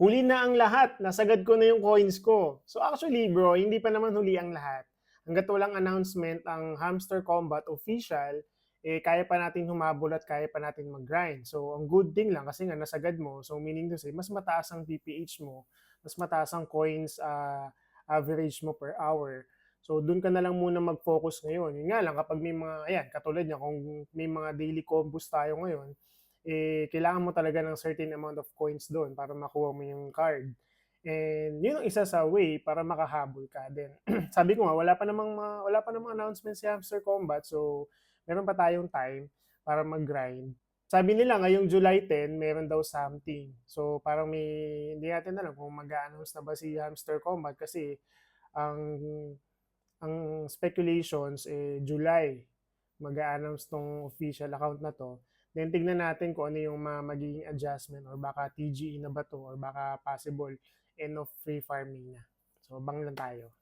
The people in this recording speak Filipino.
Huli na ang lahat, nasagad ko na yung coins ko. So actually bro, hindi pa naman huli ang lahat. Hanggat walang announcement ang Hamster Combat official, eh kaya pa natin humabol at kaya pa natin mag-grind. So ang good thing lang kasi nga nasagad mo, so meaning to say, mas mataas ang PPH mo, mas mataas ang coins ah, average mo per hour. So doon ka na lang muna mag-focus ngayon. Yun nga lang kapag may mga, ayan, katulad niya, kung may mga daily combos tayo ngayon, eh, kailangan mo talaga ng certain amount of coins doon para makuha mo yung card. And yun ang isa sa way para makahabol ka din. Sabi ko nga, wala pa namang wala pa namang announcement si Hamster Combat, so meron pa tayong time para mag-grind. Sabi nila ngayong July 10, meron daw something. So parang may, hindi natin alam kung mag-announce na ba si Hamster Combat kasi ang ang speculations eh July mag-a-announce tong official account na to. Then tignan natin kung ano yung mga magiging adjustment or baka TGE na ba to or baka possible end of free farming na. So bang lang tayo.